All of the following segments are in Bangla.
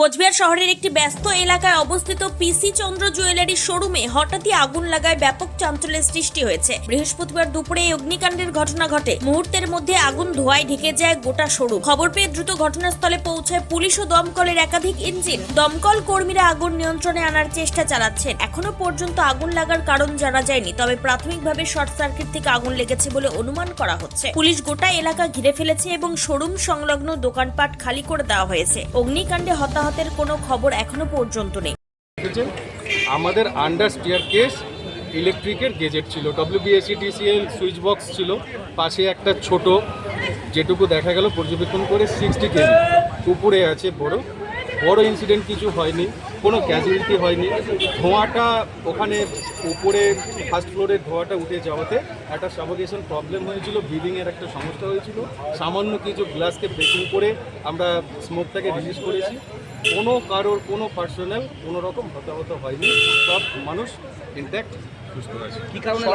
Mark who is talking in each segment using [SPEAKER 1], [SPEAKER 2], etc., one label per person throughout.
[SPEAKER 1] কোচবিহার শহরের একটি ব্যস্ত এলাকায় অবস্থিত পিসি চন্দ্র জুয়েলারি শোরুমে হঠাৎই আগুন লাগায় ব্যাপক চাঞ্চল্যের সৃষ্টি হয়েছে। বৃহস্পতিবার দুপুরে এই অগ্নিকাণ্ডের ঘটনা ঘটে। মুহূর্তের মধ্যে আগুন ধোয়ায় ঢেকে যায় গোটা শোরুম। খবর পেয়ে দ্রুত ঘটনাস্থলে পৌঁছায় পুলিশ ও দমকলের একাধিক ইঞ্জিন। দমকল কর্মীরা আগুন নিয়ন্ত্রণে আনার চেষ্টা চালাচ্ছেন। এখনও পর্যন্ত আগুন লাগার কারণ জানা যায়নি, তবে প্রাথমিকভাবে শর্ট সার্কিট থেকে আগুন লেগেছে বলে অনুমান করা হচ্ছে। পুলিশ গোটা এলাকা ঘিরে ফেলেছে এবং শোরুম সংলগ্ন দোকানপাট খালি করে দেওয়া হয়েছে। অগ্নিকাণ্ডে হতাহতের কোনো খবর এখনও পর্যন্ত নেই।
[SPEAKER 2] আমাদের আন্ডার স্টিয়ার কেস ইলেকট্রিকের গেজেট ছিল। ডব্লিউবিএসি টিসিএল সুইচ বক্স ছিল। পাশে একটা ছোট যেটুকু দেখা গেল পর্যবেক্ষণ করে সিক্সটি কেজি উপরে আছে বড়। বড় ইনসিডেন্ট কিছু হয়নি। কোনো ক্যাজুয়ালিটি হয়নি। ধোঁয়াটা ওখানে উপরে ফার্স্ট ফ্লোরের ধোঁয়াটা উঠে যাওয়াতে একটা সাফোকেশন প্রবলেম হয়েছিল। ব্রিদিংয়ের একটা সমস্যা হয়েছিল। সামান্য কিছু গ্লাসকে ব্রেকিং করে আমরা স্মোকটাকে রিলিজ করেছি। কোনো কারোর কোনো পার্সোনাল কোনো রকম হতাহত হয়নি। সব মানুষ ইনট্যাক্ট সুস্থ আছে।
[SPEAKER 3] কি কারণে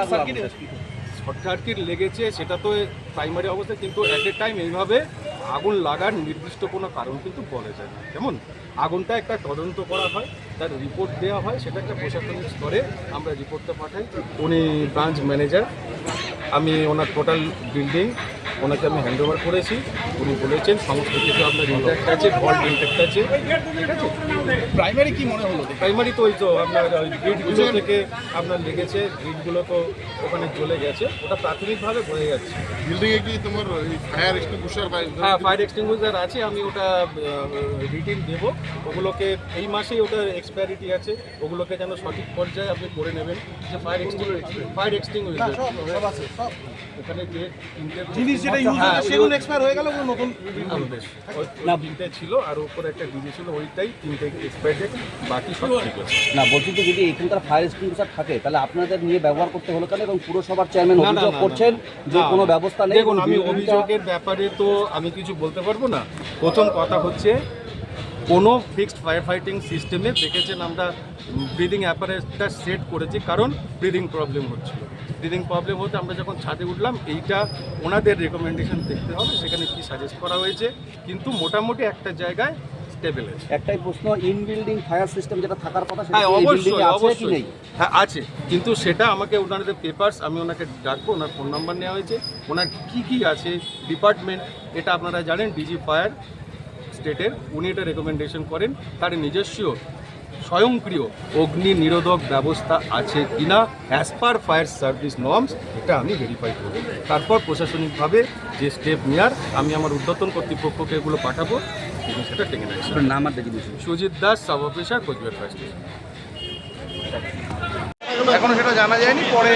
[SPEAKER 2] শর্ট সার্কিট লেগেছে সেটা তো প্রাইমারি অবস্থা কিন্তু অ্যাট এ টাইম এইভাবে আগুন লাগার নির্দিষ্ট কোনো কারণ কিন্তু বলা যায় না। কেমন আগুনটা একটা তদন্ত করা হয় তার রিপোর্ট দেওয়া হয় সেটা একটা প্রশাসনিক স্তরে আমরা রিপোর্টটা পাঠাই। উনি ব্রাঞ্চ ম্যানেজার আমি ওনার টোটাল বিল্ডিং ওনাকে আমি হ্যান্ড ওভার করেছি। উনি বলেছেন, সমস্ত কিছু আপনার ইন্ট্যাক্ট আছে ভল্ট ইন্ট্যাক্ট আছে। ঠিক আছে?
[SPEAKER 3] প্রাইমারি কি মনে হলো
[SPEAKER 2] প্রাইমারি তো ওই তো আপনার গ্রিডগুলো থেকে আপনার লেগেছে গ্রিডগুলো তো ওখানে চলে গেছে ওটা প্রাথমিকভাবে বোঝা যাচ্ছে।
[SPEAKER 4] বিল্ডিং এ কি তোমার ফায়ার এক্সটিংগুইশার
[SPEAKER 2] হ্যাঁ ফায়ার এক্সটিংগুইজার আছে আমি ওটা রিটিন দেবো। ওগুলোকে এই মাসেই ওটা এক্সপায়ারিটি আছে ওগুলোকে যেন সঠিক পর্যায়ে আপনি করে নেবেন। যে ফায়ার এক্সটিং ফায়ার এক্সটিংগুইজার ওখানে যে
[SPEAKER 3] জিনিস যেটা ইউজ
[SPEAKER 2] হ্যাঁ,
[SPEAKER 3] হচ্ছে সেগুলো এক্সপায়ার হয়ে গেল ওগুলো নতুন
[SPEAKER 2] বেশ। ছিল আর উপরে একটা ডিজে ছিল ওইটাই তিনটে এক্সপায়ার্ড বাকি সব ঠিক আছে।
[SPEAKER 5] না বলছি যে যদি এখানকার ফায়ার এক্সটিংগুইশার থাকে তাহলে আপনাদের নিয়ে ব্যবহার করতে হলো কেন এবং পুরসভার চেয়ারম্যান অভিযোগ। করছেন যে কোনো ব্যবস্থা নেই?
[SPEAKER 2] দেখুন আমি অভিযোগের ব্যাপারে তো আমি কিছু বলতে পারব না। প্রথম কথা হচ্ছে কোনো ফিক্সড ফায়ার ফাইটিং সিস্টেমে দেখেছেন আমরা ব্রিদিং অ্যাপারেটটা সেট করেছি কারণ ব্রিদিং প্রবলেম হচ্ছিল। ব্রিদিং প্রবলেম হতে আমরা যখন ছাদে উঠলাম এইটা ওনাদের রেকমেন্ডেশন দেখতে হবে সেখানে কি সাজেস্ট করা হয়েছে। কিন্তু মোটামুটি একটা জায়গায় স্টেবল আছে
[SPEAKER 5] একটাই প্রশ্ন ইন বিল্ডিং ফায়ার সিস্টেম যেটা থাকার কথা সেটা
[SPEAKER 2] হ্যাঁ অবশ্যই
[SPEAKER 5] কি
[SPEAKER 2] অবশ্যই।
[SPEAKER 5] নেই?
[SPEAKER 2] হ্যাঁ আছে। কিন্তু সেটা আমাকে ওনাদের পেপার্স আমি ওনাকে ডাকবো ওনার ফোন নাম্বার নেওয়া হয়েছে। ওনার কি কি আছে? ডিপার্টমেন্ট এটা আপনারা জানেন ডিজি ফায়ার স্টেটের উনি এটা রেকমেন্ডেশন করেন। তার নিজস্ব স্বয়ংক্রিয় অগ্নি নিরোধক ব্যবস্থা আছে কিনা? As per fire service norms এটা আমি ভেরিফাই করব। তারপর প্রশাসনিকভাবে যে স্টেপ নেওয়ার আমি আমার উদ্যতন কর্তৃপক্ষকে এগুলো পাঠাবো। এবং সেটা টেকে নেয়
[SPEAKER 5] নাম আর designation
[SPEAKER 2] Sujit Das sub officer Coochbehar fire station.
[SPEAKER 3] এখনও সেটা জানা যায়নি পরে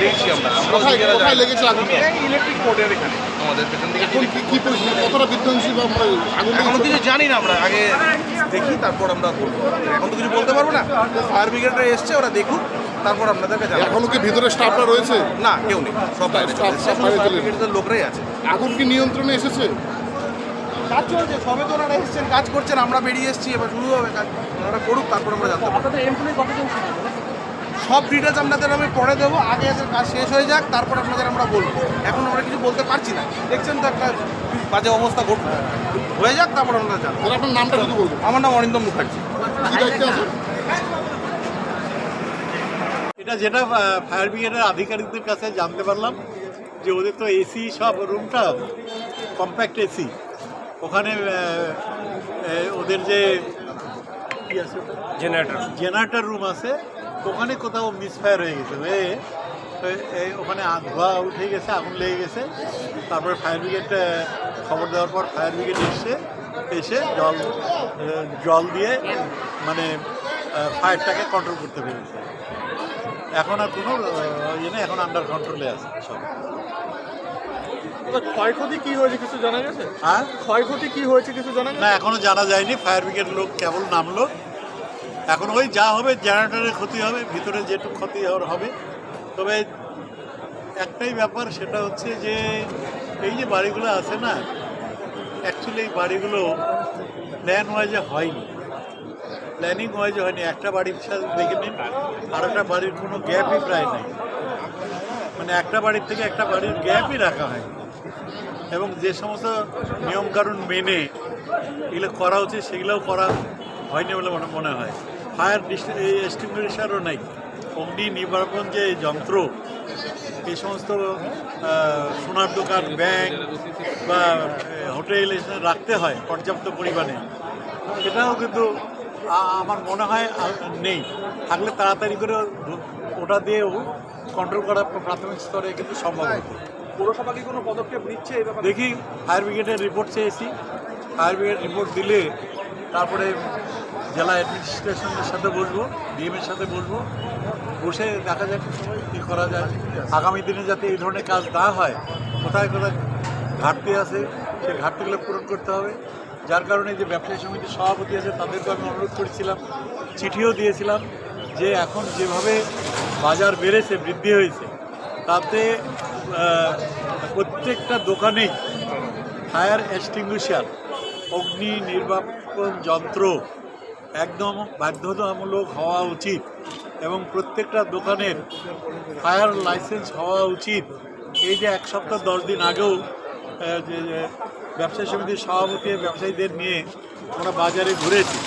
[SPEAKER 3] দেখছি আমরা।
[SPEAKER 4] কোথায় কোথায় লেগেছে আগুনটা?
[SPEAKER 3] এই ইলেকট্রিক বোর্ডের এখানে। আমাদের পেছন দিকে
[SPEAKER 4] এখন কি কি পরিস্থিতি? কতটা বিধ্বংসী বা আমরা আগুন এখনও
[SPEAKER 3] কিছু জানি না আমরা। আগে দেখি তারপর আমরা বলব এখন তো কিছু বলতে পারব না। ফায়ার ব্রিগেডরা এসছে ওরা দেখুক তারপর আপনাদেরকে জানাব।
[SPEAKER 4] এখনও কি ভিতরে স্টাফরা রয়েছে?
[SPEAKER 3] না কেউ নেই। সব বাইরে ফায়ার ব্রিগেডের লোকরাই আছে।
[SPEAKER 4] আগুন কি নিয়ন্ত্রণে এসেছে?
[SPEAKER 3] কাজ চলছে সবে তো ওনারা এসছেন কাজ করছেন আমরা বেরিয়ে এসেছি এবার শুরু হবে কাজ। ওনারা করুক তারপর আমরা জানতে পারব। সব ডিটেলস আপনাদের আমি পরে দেবো আগে আগে কাজ শেষ হয়ে যাক তারপর আপনাদের আমরা বলব। এখন আমরা কিছু বলতে পারছি না। দেখছেন তো একটা বাজে অবস্থা ঘট হয়ে যাক তারপর আমরা জানব।
[SPEAKER 4] আপনার নামটা শুধু বলব
[SPEAKER 3] আমার নাম অরিন্দম মুখার্জি।
[SPEAKER 6] এটা যেটা ফায়ার ব্রিগেডের আধিকারিকদের কাছে জানতে পারলাম যে ওদের তো এসি সব রুমটা কম্প্যাক্ট এসি ওখানে ওদের যে জেনারেটর জেনারেটর রুম আছে। ওখানে কোথাও মিসফায়ার হয়ে গেছে। হয়ে ওখানে ধোঁয়া উঠে গেছে আগুন লেগে গেছে। তারপরে ফায়ার ব্রিগেড খবর দেওয়ার পর ফায়ার ব্রিগেড এসে এসে জল জল দিয়ে মানে ফায়ারটাকে কন্ট্রোল করতে পেরেছে। এখন আর কোনো ইয়ে নেই এখন আন্ডার কন্ট্রোলে আছে সব।
[SPEAKER 7] ক্ষয়ক্ষতি কি হয়েছে কিছু জানা গেছে?
[SPEAKER 6] হ্যাঁ?
[SPEAKER 7] ক্ষয়ক্ষতি কি হয়েছে কিছু জানা
[SPEAKER 6] না এখনও জানা যায়নি ফায়ার ব্রিগেড লোক কেবল নামলো। এখন ওই যা হবে জেনারেটরের ক্ষতি হবে ভিতরে যেটুকু ক্ষতি হবে। তবে একটাই ব্যাপার সেটা হচ্ছে যে এই যে বাড়িগুলো আছে না অ্যাকচুয়ালি এই বাড়িগুলো প্ল্যান ওয়াইজে হয়নি। প্ল্যানিং ওয়াইজ হয়নি, একটা বাড়ির সাথে দেখে নিন, আর একটা বাড়ির কোনো গ্যাপই প্রায় নেই। মানে একটা বাড়ির থেকে একটা বাড়ির গ্যাপই রাখা হয় এবং যে সমস্ত নিয়মকানুন মেনে এগুলো করা উচিত, সেগুলোও করা হয়নি বলে মনে হয়। ফায়ার এক্সটিংগুইশারও নেই। অগ্নি নির্বাপন যে যন্ত্র, এই সমস্ত সোনার দোকান ব্যাংক বা হোটেল রাখতে হয় পর্যাপ্ত পরিমাণে। সেটাও কিন্তু আমার মনে হয় নেই। থাকলে তাড়াতাড়ি করে ওটা দিয়েও কন্ট্রোল করা প্রাথমিক স্তরে কিন্তু সম্ভব হতো
[SPEAKER 7] পৌরসভা কি কোনো পদক্ষেপ নিচ্ছে
[SPEAKER 6] দেখি ফায়ার ব্রিগেডের রিপোর্ট চেয়েছি। ফায়ার ব্রিগেড রিপোর্ট দিলে তারপরে জেলা অ্যাডমিনিস্ট্রেশনের সাথে বসবো ডিএমের সাথে বসবো। বসে দেখা যাক কী করা যায়। আগামী দিনে যাতে এই ধরনের কাজ না হয় কোথায় কোথায় ঘাটতি আছে সেই ঘাটতিগুলো পূরণ করতে হবে। যার কারণে যে ব্যবসায়ী সমিতির সভাপতি আছে, তাদেরকে আমি অনুরোধ করেছিলাম, চিঠিও দিয়েছিলাম যে এখন যেভাবে বাজার বেড়েছে, বৃদ্ধি হয়েছে, তাতে প্রত্যেকটা দোকানেই ফায়ার এক্সটিংগুইশার, অগ্নি নির্বাপন যন্ত্র একদম বাধ্যতামূলক হওয়া উচিত এবং প্রত্যেকটা দোকানের ফায়ার লাইসেন্স হওয়া উচিত। এই যে এক সপ্তাহ দশ দিন আগেও ব্যবসায়ী সমিতির সভাপতি, ব্যবসায়ীদের নিয়ে আমরা বাজারে ঘুরেছি।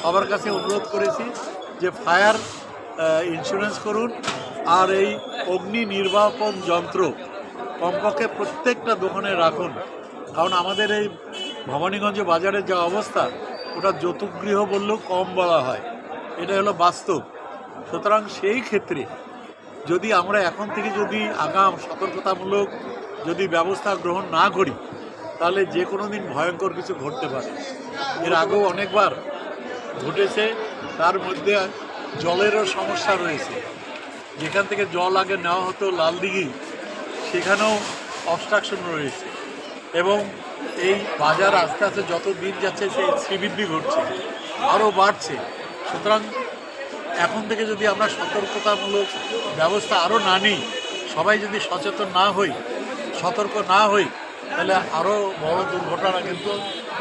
[SPEAKER 6] সবার কাছে অনুরোধ করেছি যে ফায়ার ইন্স্যুরেন্স করুন আর এই অগ্নি নির্বাপন যন্ত্র কমপক্ষে প্রত্যেকটা দোকানে রাখুন। কারণ আমাদের এই ভবানীগঞ্জ বাজারের যা অবস্থা, ওটা যৌতুকগৃহ বললেও কম বলা হয়। এটা হলো বাস্তব। সুতরাং সেই ক্ষেত্রে যদি আমরা এখন থেকে যদি আগাম সতর্কতামূলক যদি ব্যবস্থা গ্রহণ না করি তাহলে যে কোনো দিন ভয়ঙ্কর কিছু ঘটতে পারে। এর আগেও অনেকবার ঘটেছে, তার মধ্যে জলেরও সমস্যা রয়েছে। যেখান থেকে জল আগে নেওয়া হতো লালদিঘি, সেখানেও অবস্ট্রাকশন রয়েছে। এবং এই বাজার আস্তে আস্তে যত দিন যাচ্ছে, সেই শ্রীবৃদ্ধি ঘটছে, আরও বাড়ছে। সুতরাং এখন থেকে যদি আমরা সতর্কতামূলক ব্যবস্থা আরও না নিই, সবাই যদি সচেতন না হই, সতর্ক না হই তাহলে আরও বড় দুর্ঘটনা কিন্তু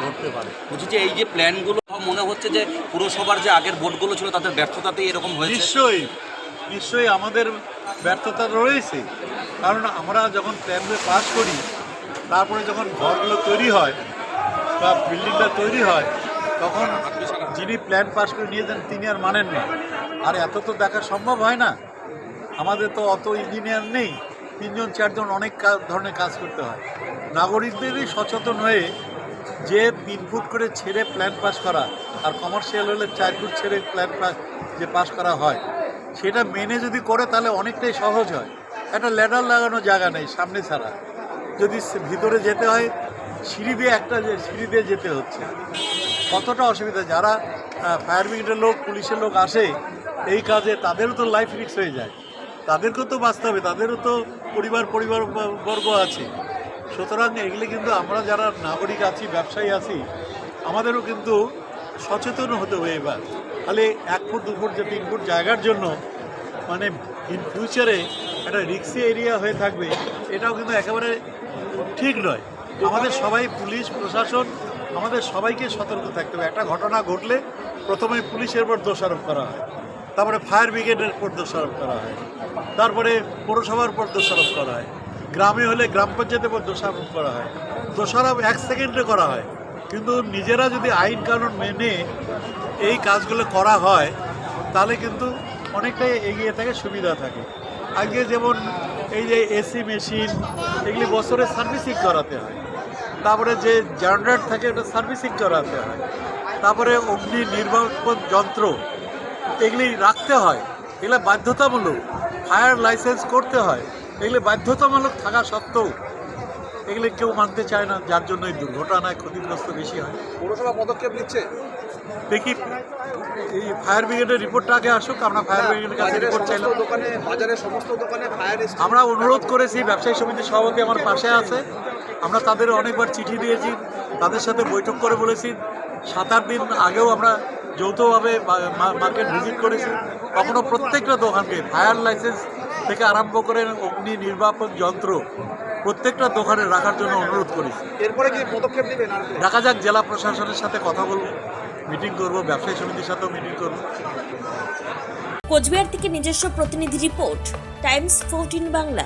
[SPEAKER 6] ঘটতে পারে।
[SPEAKER 5] বলছি যে এই যে প্ল্যানগুলো মনে হচ্ছে যে পুরসভার যে আগের বোর্ডগুলো ছিল তাদের ব্যর্থতাতেই এরকম হয়েছে?
[SPEAKER 6] নিশ্চয়ই নিশ্চয়ই আমাদের ব্যর্থতা রয়েছে। কারণ আমরা যখন প্ল্যানগুলো পাস করি তারপরে যখন ঘরগুলো তৈরি হয় বা বিল্ডিংটা তৈরি হয় তখন যিনি প্ল্যান পাস করে নিয়ে যান তিনি আর মানেন না আর এত তো দেখা সম্ভব হয় না। আমাদের তো অত ইঞ্জিনিয়ার নেই। তিনজন, চারজন অনেক ধরনের কাজ করতে হয়। নাগরিকদেরই সচেতন হয়ে যে তিন ফুট করে ছেড়ে প্ল্যান পাস করা, আর কমার্শিয়াল হলে চার ফুট ছেড়ে প্ল্যান পাস যে পাস করা হয়, সেটা মেনে যদি করে তাহলে অনেকটাই সহজ হয়। একটা ল্যাডার লাগানো জায়গা নেই সামনে ছাড়া। যদি ভিতরে যেতে হয়, সিঁড়ি দিয়ে একটা সিঁড়ি দিয়ে যেতে হচ্ছে। কতটা অসুবিধা? যারা ফায়ার ব্রিগেডের লোক, পুলিশের লোক আসে, এই কাজে তাদেরও তো লাইফ রিক্স হয়ে যায়। তাদেরকেও তো বাঁচতে হবে, তাদেরও তো পরিবার পরিবার বর্গ আছে। সুতরাং এগুলি কিন্তু আমরা যারা নাগরিক আছি, ব্যবসায়ী আছি, আমাদেরও কিন্তু সচেতন হতে হবে এবার। তাহলে এক ফুট, দু ফুট যে তিন ফুট জায়গার জন্য মানে ইন ফিউচারে একটা রিক্সি এরিয়া হয়ে থাকবে, এটাও কিন্তু একেবারে ঠিক নয়। আমাদের সবাই পুলিশ, প্রশাসন, আমাদের সবাইকে সতর্ক থাকতে হবে। একটা ঘটনা ঘটলে প্রথমে পুলিশের উপর দোষারোপ করা হয়, তারপরে ফায়ার ব্রিগেডের উপর দোষারোপ করা হয়। তারপরে পৌরসভার উপর দোষারোপ করা হয়। গ্রামে হলে গ্রাম পঞ্চায়েতের উপর দোষারোপ করা হয়। দোষারোপ এক সেকেন্ডে করা হয়। কিন্তু নিজেরা যদি আইন কানুন মেনে এই কাজগুলো করা হয়, তাহলে কিন্তু অনেকটাই এগিয়ে থাকে, সুবিধা থাকে। আগে যেমন এই যে এসি মেশিন, এগুলি বছরে সার্ভিসিং করাতে হয়। তারপরে যে জেনারেটর থাকে, ওটা সার্ভিসিং করাতে হয়। তারপরে অগ্নি নির্বাপন যন্ত্র এগুলি রাখতে হয়। এগুলো বাধ্যতামূলক। ফায়ার লাইসেন্স করতে হয়। এগুলি বাধ্যতামূলক থাকা সত্ত্বেও এগুলি কেউ মানতে চায় না যার জন্য এই দুর্ঘটনায় ক্ষতিগ্রস্ত বেশি হয়।
[SPEAKER 7] পৌরসভা পদক্ষেপ নিচ্ছে?
[SPEAKER 6] দেখি এই ফায়ার ব্রিগেডের রিপোর্টটা আগে আসুক আমরা ফায়ার ব্রিগেডের কাছে রিপোর্ট চাইলাম।
[SPEAKER 7] দোকানে বাজারের সমস্ত দোকানে ফায়ার
[SPEAKER 6] আমরা অনুরোধ করেছি ব্যবসায়ী সমিতির সভাপতি আমার পাশে আছে। আমরা তাদের অনেকবার চিঠি দিয়েছি তাদের সাথে বৈঠক করে বলেছি। সাত আট দিন আগেও আমরা যৌথভাবে মার্কেট ভিজিট করেছি। কখনো প্রত্যেকটা দোকানকে ফায়ার লাইসেন্স থেকে আরম্ভ করে অগ্নি নির্বাপক যন্ত্র প্রত্যেকটা দোকানে রাখার জন্য অনুরোধ করেছি।
[SPEAKER 7] এরপরে কি পদক্ষেপ নেবেন
[SPEAKER 6] দেখা যাক জেলা প্রশাসনের সাথে কথা বলব মিটিং করব ব্যবসায়ী সমিতির সাথেও মিটিং করব।
[SPEAKER 1] কোচবিহার থেকে নিজস্ব প্রতিনিধি রিপোর্ট টাইমস ফোরটিন বাংলা।